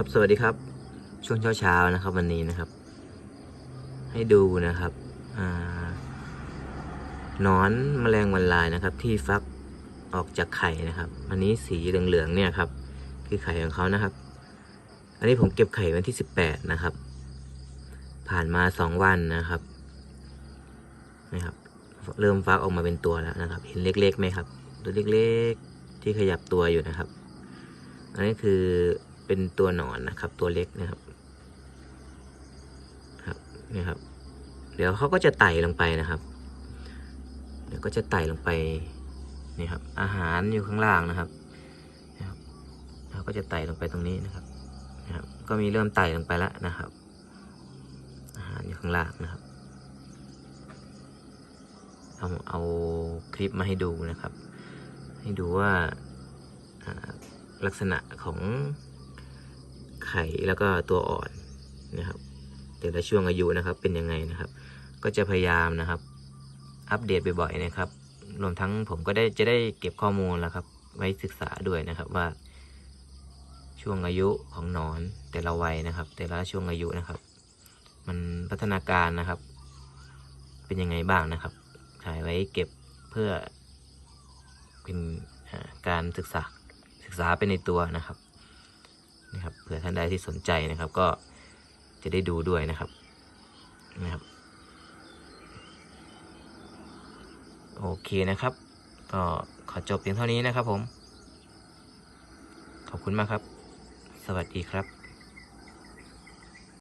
ครับ สวัสดีครับ ช่วงเช้าๆนะครับ วันนี้นะครับ ให้ดูนะครับอนอนแมลงวันลายนะครับ ที่ฟักออกจากไข่นะครับ อันนี้สีเหลืองๆเนี่ยครับ คือไข่ของเขานะครับ อันนี้ผมเก็บไข่วันที่สิบแปดนะครับ ผ่านมาสองวันนะครับนะครับ เริ่มฟักออกมาเป็นตัวแล้วนะครับ เห็นเล็กๆไหมครับ ตัวเล็กๆที่ขยับตัวอยู่นะครับ อันนี้คือ เป็นตัวหนอนนะครับ ตัวเล็กนะครับ ครับนี่ครับ เดี๋ยวเขาก็จะไต่ลงไปนะครับ เดี๋ยวก็จะไต่ลงไปนี่ครับ อาหารอยู่ข้างล่างนะครับนะครับเขาก็จะไต่ลงไปตรงนี้นะครับนะครับ ก็มีเริ่มไต่ลงไปแล้วนะครับ อาหารอยู่ข้างล่างนะครับเอาเอาคลิปมาให้ดูนะครับ ให้ดูว่าอ่าลักษณะของ ไข่แล้วก็ตัวอ่อนนะครับแต่ละช่วงอายุนะครับเป็นยังไงนะครับ ก็จะพยายามนะครับ อัปเดตบ่อยๆนะครับ รวมทั้งผมก็ได้จะได้เก็บข้อมูลแล้วครับ ไว้ศึกษาด้วยนะครับว่า ช่วงอายุของนอนแต่ละวัยนะครับ แต่ละช่วงอายุนะครับ มันพัฒนาการนะครับ เป็นยังไงบ้างนะครับถ่ายไว้เก็บเพื่อเป็นการศึกษาศึกษาไปในตัวนะครับ นะครับเผื่อท่านใดที่สนใจนะครับก็จะได้ดูด้วยนะครับนะครับ โอเคนะครับ ก็ขอจบเพียงเท่านี้นะครับผม ขอบคุณมากครับ สวัสดีครับ